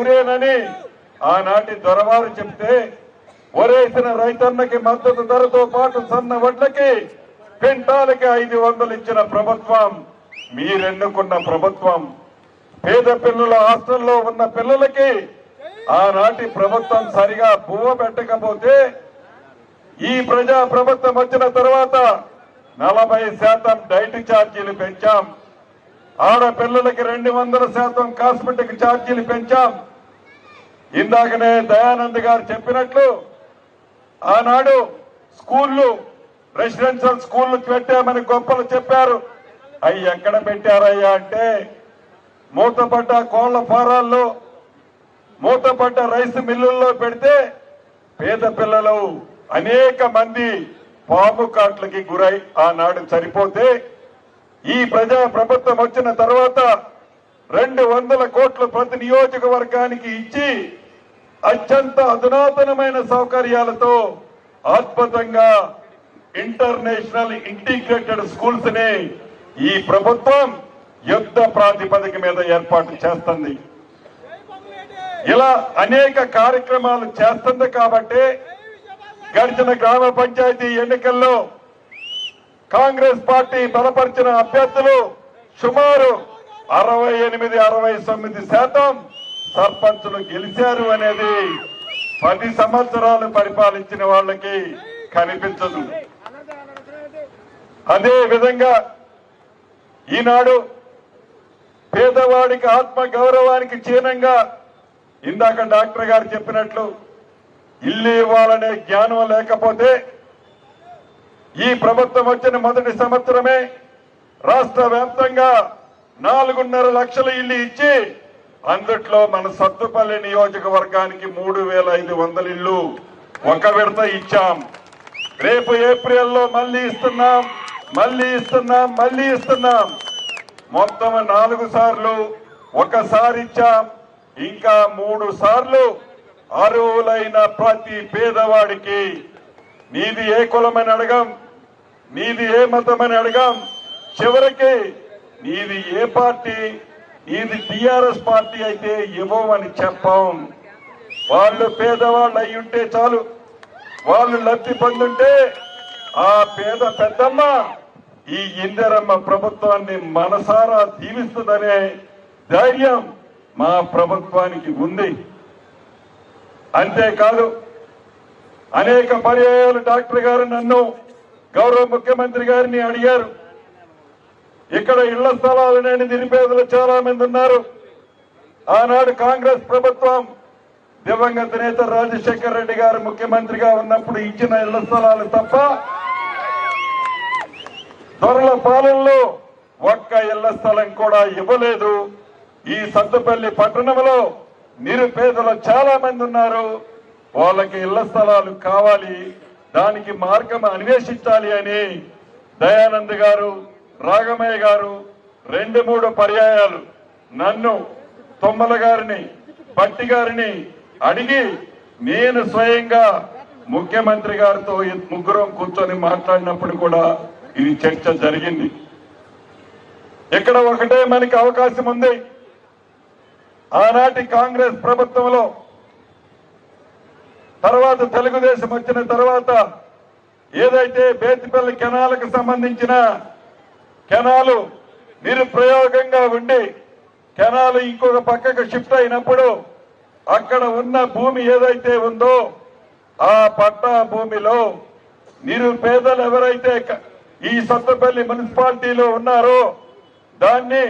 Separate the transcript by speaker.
Speaker 1: ఉరేనని ఆనాటి దొరవారు చెప్తే ఒరేసిన రైతన్నకి మద్దతు ధరతో పాటు సన్న వడ్లకి క్వింటాలకి ఐదు వందలు ఇచ్చిన ప్రభుత్వం మీరెన్నుకున్న ప్రభుత్వం పేద పిల్లల హాస్టల్లో ఉన్న పిల్లలకి ఆనాటి ప్రభుత్వం సరిగా పువ్వ పెట్టకపోతే ఈ ప్రజా ప్రభుత్వం వచ్చిన తర్వాత నలభై శాతం డైట్ ఛార్జీలు పెంచాం. ఆడపిల్లలకి రెండు వందల శాతం కాస్మెటిక్ ఛార్జీలు పెంచాం. ఇందాకనే దయానంద్ గారు చెప్పినట్లు ఆనాడు స్కూళ్ళు రెసిడెన్షియల్ స్కూళ్ళు పెట్టామని గొప్పలు చెప్పారు. అవి ఎక్కడ పెట్టారయ్యా అంటే మూతపడ్డ కోళ్ళ ఫారాల్లో మూతపడ్డ రైస్ మిల్లుల్లో పెడితే పేద పిల్లలు అనేక మంది పాము కాట్లకి గురై ఆనాడు చనిపోతే ఈ ప్రజా ప్రభుత్వం వచ్చిన తర్వాత రెండు వందల కోట్ల ప్రతి నియోజకవర్గానికి ఇచ్చి అత్యంత అధునాతనమైన సౌకర్యాలతో అద్భుతంగా ఇంటర్నేషనల్ ఇంటిగ్రేటెడ్ స్కూల్స్ని ఈ ప్రభుత్వం యుద్ధ ప్రాతిపదిక మీద ఏర్పాటు చేస్తుంది. ఇలా అనేక కార్యక్రమాలు చేస్తుంది కాబట్టి గడిచిన గ్రామ పంచాయతీ ఎన్నికల్లో కాంగ్రెస్ పార్టీ బలపరిచిన అభ్యర్థులు సుమారు అరవై ఎనిమిది అరవై తొమ్మిది శాతం సర్పంచులు గెలిచారు అనేది పది సంవత్సరాలు పరిపాలించిన వాళ్ళకి కనిపించదు. అదే విధంగా ఈనాడు పేదవాడికి ఆత్మ గౌరవానికి చీనంగా ఇందాక డాక్టర్ గారు చెప్పినట్లు ఇల్లు ఇవ్వాలనే జ్ఞానం లేకపోతే ఈ ప్రభుత్వం వచ్చిన మొదటి సంవత్సరమే రాష్ట్ర వ్యాప్తంగా నాలుగున్నర లక్షల ఇల్లు ఇచ్చి అందుట్లో మన సత్తుపల్లి నియోజకవర్గానికి మూడు వేల ఐదు వందల ఇల్లు ఒక విడత ఇచ్చాం. రేపు ఏప్రిల్లో మళ్ళీ ఇస్తున్నాం మళ్ళీ ఇస్తున్నాం మళ్ళీ ఇస్తున్నాం. మొత్తం నాలుగు సార్లు ఒకసారి ఇచ్చాం. ఇంకా మూడు సార్లు అర్హులైన ప్రతి పేదవాడికి నీది ఏ కులమని అడగం? నీది ఏ మతం అని అడగాం. చివరికి నీది ఏ పార్టీ? నీది టిఆర్ఎస్ పార్టీ అయితే ఇవ్వమని చెప్పాం. వాళ్ళు పేదవాళ్ళు అయి ఉంటే చాలు. వాళ్ళు లబ్ధి పొందుంటే ఆ పేద పెద్దమ్మ ఈ ఇందిరమ్మ ప్రభుత్వాన్ని మనసారా దీవిస్తుందనే ధైర్యం మా ప్రభుత్వానికి ఉంది. అంతేకాదు అనేక పర్యాయాలు డాక్టర్ గారు నన్ను గౌరవ ముఖ్యమంత్రి గారిని అడిగారు. ఇక్కడ ఇళ్ళ స్థలాలు లేని నిరుపేదలు చాలా మంది ఉన్నారు. ఆనాడు కాంగ్రెస్ ప్రభుత్వం దివంగత నేత రాజశేఖర్ రెడ్డి గారు ముఖ్యమంత్రిగా ఉన్నప్పుడు ఇచ్చిన ఇళ్ళ స్థలాలు తప్ప దొరల పాలనలో ఒక్క ఇళ్ళ స్థలం కూడా ఇవ్వలేదు. ఈ సత్తుపల్లి పట్టణంలో నిరుపేదలు చాలా మంది ఉన్నారు. వాళ్ళకి ఇళ్ళ స్థలాలు కావాలి. దానికి మార్గం అన్వేషించాలి అని దయానంద్ గారు రాగమయ్య గారు రెండు మూడు పర్యాయాలు నన్ను తొమ్మల గారిని పట్టి గారిని అడిగి నేను స్వయంగా ముఖ్యమంత్రి గారితో ముగ్గురం కూర్చొని మాట్లాడినప్పుడు కూడా ఇది చర్చ జరిగింది. ఇక్కడ ఒకటే మనకి అవకాశం ఉంది. ఆనాటి కాంగ్రెస్ ప్రభుత్వంలో తర్వాత తెలుగుదేశం వచ్చిన తర్వాత ఏదైతే బేతిపల్లి కెనాలకు సంబంధించిన కెనాలు నిరుప్రయోగంగా ఉండి కెనాలు ఇంకొక పక్కకు షిఫ్ట్ అయినప్పుడు అక్కడ ఉన్న భూమి ఏదైతే ఉందో ఆ పట్టా భూమిలో నిరుపేదలు ఎవరైతే క- ఈ సత్తపల్లి మున్సిపాలిటీలో ఉన్నారో దాన్ని